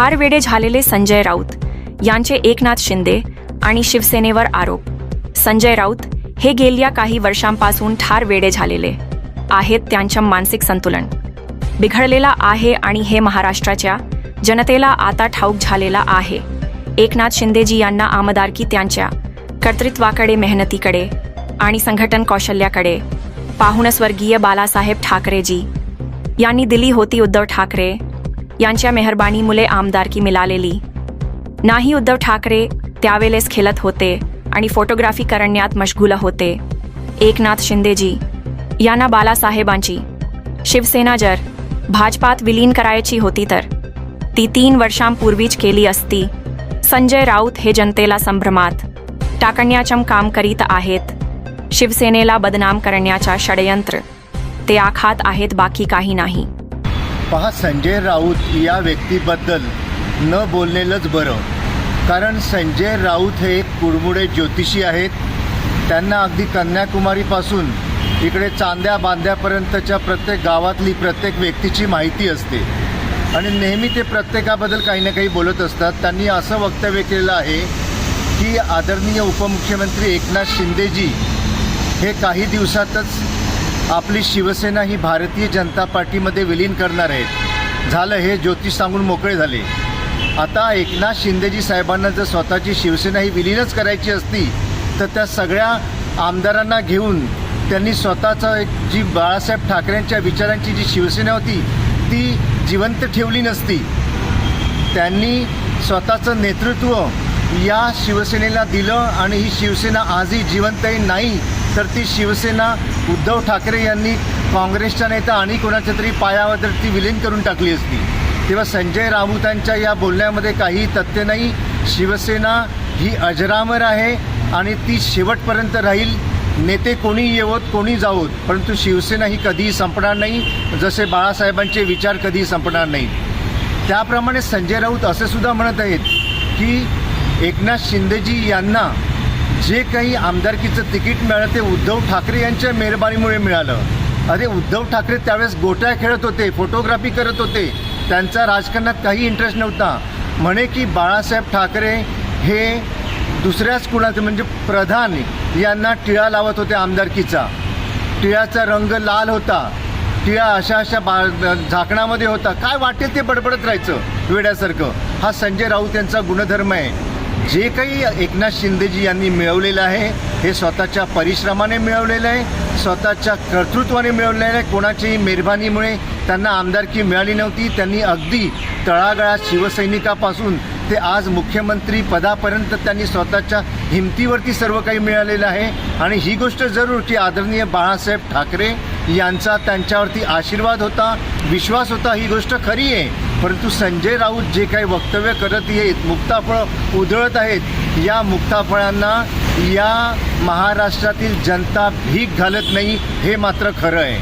ठार वेडे झालेले संजय राऊत यांचे एकनाथ शिंदे आणि शिवसेनेवर आरोप. संजय राऊत हे गेल्या काही वर्षांपासून ठार वेडे झालेले आहेत त्यांच्या मानसिक संतुलन. बिघडलेला आहे आणि हे महाराष्ट्राच्या जनतेला आता ठाऊक झालेला आहे. एकनाथ शिंदेजी यांना आमदारकी त्यांच्या कर्तृत्वाकडे मेहनतीकडे आणि संघटन कौशल्याकडे पाहून स्वर्गीय बालासाहेब ठाकरेजी यांनी दिली होती उद्धव ठाकरे यांच्या मेहरबानीमुळे आमदारकी मिळालेली नाही उद्धव ठाकरे त्यावेळेस खेळत होते आणि फोटोग्राफी करण्यात मशगूल होते. एकनाथ शिंदेजी यांना बालासाहेबांची. शिवसेना जर भाजपात विलीन करायची होती तर. ती तीन वर्षांपूर्वीच केली असती. संजय राऊत हे जनतेला संभ्रमात. टाकण्याचं काम करीत आहेत. शिवसेनेला बदनाम करण्याचा षडयंत्र. ते आखात आहेत बाकी काही नाही. पहा संजय राऊत या व्यक्तीबद्दल. न बोललेलंच बरं. कारण संजय राऊत हे एक कुडमुडे ज्योतिषी आहेत. त्यांना अगदी कन्याकुमारीपासून इकडे चांद्या बांध्यापर्यंतच्या प्रत्येक गावातली प्रत्येक व्यक्तीची माहिती असते. आणि नेहमी ते प्रत्येकाबद्दल काही ना काही बोलत असतात. त्यांनी असं वक्तव्य केलेलं आहे की आदरणीय उपमुख्यमंत्री एकनाथ शिंदेजी हे काही दिवसातच आपली शिवसेना ही भारतीय जनता पार्टीमध्ये विलीन करणार आहेत झालं हे ज्योतिष सांगून मोकळे झाले. आता एकनाथ शिंदेजी साहेबांना जर स्वतःची शिवसेना ही विलीनच करायची असती तर त्या सगळ्या आमदारांना घेऊन त्यांनी स्वतःचा एक जी बाळासाहेब ठाकरेंच्या विचारांची जी शिवसेना होती ती जिवंत ठेवली नसती. त्यांनी स्वतःचं नेतृत्व या शिवसेनेला दिलं आणि ही शिवसेना आजही जिवंतही नाही तर ती शिवसेना उद्धव ठाकरे यांनी काँग्रेसच्या नेता आणि कोणाच्या तरी पायावर ती विलीन करून टाकली असती. तेव्हा संजय राऊतांच्या या बोलण्यामध्ये काही तथ्य नाही. शिवसेना ही अजरामर आहे आणि ती शेवटपर्यंत राहील. नेते कोणी येवोत कोणी जावोत परंतु शिवसेना ही कधीही संपणार नाही. जसे बाळासाहेबांचे विचार कधीही संपणार नाही. त्याप्रमाणे संजय राऊत असे सुद्धा म्हणत आहेत की एकनाथ शिंदेजी यांना जे काही आमदारकीचं तिकीट मिळालं ते उद्धव ठाकरे यांच्या मेहरबानीमुळे मिळालं. अरे उद्धव ठाकरे त्यावेळेस गोट्या खेळत होते फोटोग्राफी करत होते. त्यांचा राजकारणात काही इंटरेस्ट नव्हता. म्हणे की बाळासाहेब ठाकरे हे दुसऱ्याच कुणाचे म्हणजे प्रधान यांना टिळा लावत होते आमदारकीचा. टिळाचा रंग लाल होता. टिळा अशा अशा बा झाकणामध्ये होता. काय वाटेल ते बडबडत राहायचं वेड्यासारखं. हा संजय राऊत यांचा गुणधर्म आहे. जे काही एकनाथ शिंदेजी यांनी मिळवलेलं आहे हे स्वतःच्या परिश्रमाने मिळवलेलं आहे स्वतःच्या कर्तृत्वाने मिळवलेलं आहे. कोणाच्याही मेहरबानीमुळे त्यांना आमदारकी मिळाली नव्हती. त्यांनी अगदी तळागाळात शिवसैनिकापासून ते आज मुख्यमंत्री पदापर्यंत त्यांनी स्वतःच्या हिमतीवरती सर्व काही मिळालेलं आहे. आणि ही गोष्ट जरूर की आदरणीय बाळासाहेब ठाकरे यांचा त्यांच्यावरती आशीर्वाद होता विश्वास होता. ही गोष्ट खरी आहे. परंतु संजय राऊत जे काही वक्तव्य करत आहेत मुक्ताफळं उधळत आहेत या मुक्ताफळांना या महाराष्ट्रातील जनता भीक घालत नाही हे मात्र खरं आहे.